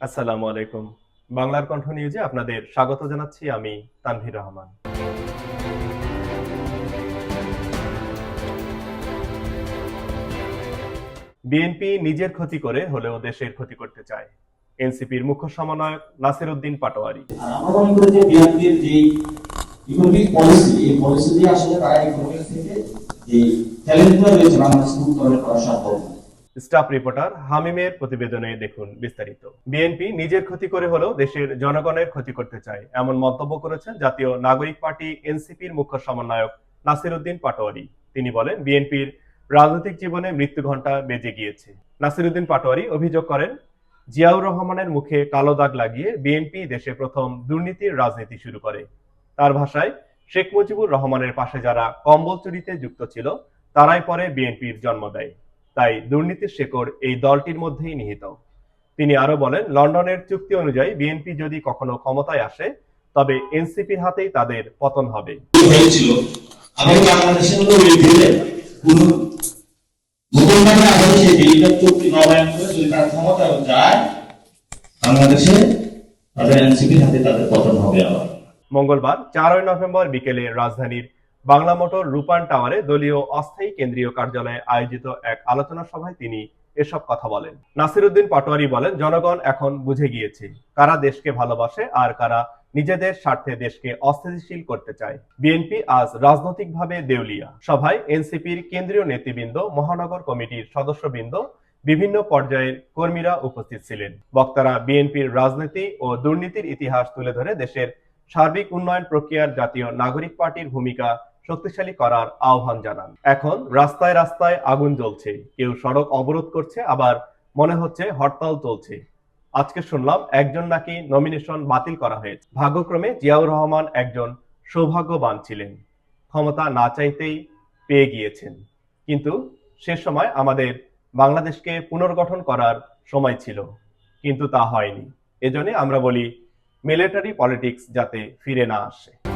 আসসালামু আলাইকুম। বাংলার কণ্ঠ নিউজে আপনাদের স্বাগত জানাচ্ছি আমি তানভীর রহমান। বিএনপি নিজের ক্ষতি করে হলেও দেশের ক্ষতি করতে চায়। এনসিপির মুখ্য সমন্বয়ক নাসির উদ্দিন পাটোয়ারি আমরা মনে করি যে বিএনপির যে ইকোনমিক পলিসি এই পলিসি দিয়ে আসলে তারা ইকোনমিক থেকে যে চ্যালেঞ্জগুলো রয়েছে বাংলাদেশ উত্তরণ করা সম্ভব। স্টাফ রিপোর্টার হামিমের প্রতিবেদনে দেখুন বিস্তারিত। বিএনপি নিজের ক্ষতি করে হলেও দেশের জনগণের ক্ষতি করতে চায়। এমন মন্তব্য করেছেন জাতীয় নাগরিক পার্টি এনসিপির মুখ্য সমন্বয়ক নাসির উদ্দিন পাটোয়ারি। তিনি বলেন, বিএনপির রাজনৈতিক জীবনে মৃত্যু ঘণ্টা বেজে গিয়েছে। নাসির উদ্দিন পাটোয়ারি অভিযোগ করেন, জিয়াউর রহমানের মুখে কালো দাগ লাগিয়ে বিএনপি দেশে প্রথম দুর্নীতির রাজনীতি শুরু করে। তার ভাষায়, শেখ মুজিবুর রহমানের পাশে যারা কম্বল চুরিতে যুক্ত ছিল, তারাই পরে বিএনপির জন্ম দেয়। তাই দুর্নীতির শেকড় এই দলটির মধ্যেই নিহিত। তিনি আরও বলেন লন্ডনের চুক্তি অনুযায়ী বিএনপি যদি কখনো ক্ষমতায় আসে তবে এনসিপির হাতেই তাদের পতন হবে। বাংলাদেশে তাদের এনসিপির হাতে তাদের পতন আবার। মঙ্গলবার চারই নভেম্বর বিকেলে রাজধানীর বাংলা মোটর রূপান টাওয়ারে দলীয় অস্থায়ী কেন্দ্রীয় কার্যালয়ে আয়োজিত এক আলোচনা সভায় তিনি এসব কথা বলেন। নাসিরুদ্দিন পাটোয়ারি বলেন, জনগণ এখন বুঝে গিয়েছে কারা দেশকে ভালোবাসে আর কারা নিজেদের স্বার্থে দেশকে অস্থিতিশীল করতে চায়। বিএনপি আজ রাজনৈতিকভাবে দেউলিয়া। সভায় এনসিপির কেন্দ্রীয় নেতৃবৃন্দ, মহানগর কমিটির সদস্যবৃন্দ, বিভিন্ন পর্যায়ের কর্মীরা উপস্থিত ছিলেন। বক্তারা বিএনপির রাজনীতি ও দুর্নীতির ইতিহাস তুলে ধরে দেশের সার্বিক উন্নয়ন প্রক্রিয়ার জাতীয় নাগরিক পার্টির ভূমিকা শক্তিশালী করার আহ্বান জানান। এখন রাস্তায় রাস্তায় আগুন জ্বলছে। কেউ সড়ক অবরোধ করছে, আবার মনে হচ্ছে হরতাল চলছে। আজকে শুনলাম একজন নাকি নমিনেশন বাতিল করা হয়েছে। ভাগ্যক্রমে জিয়াউর রহমান একজন সৌভাগ্যবান ছিলেন। ক্ষমতা না চাইতেই পেয়ে গিয়েছেন। কিন্তু সে সময় আমাদের বাংলাদেশকে পুনর্গঠন করার সময় ছিল। কিন্তু তা হয়নি। এজন্য আমরা বলি মিলিটারি পলিটিক্স যাতে ফিরে না আসে।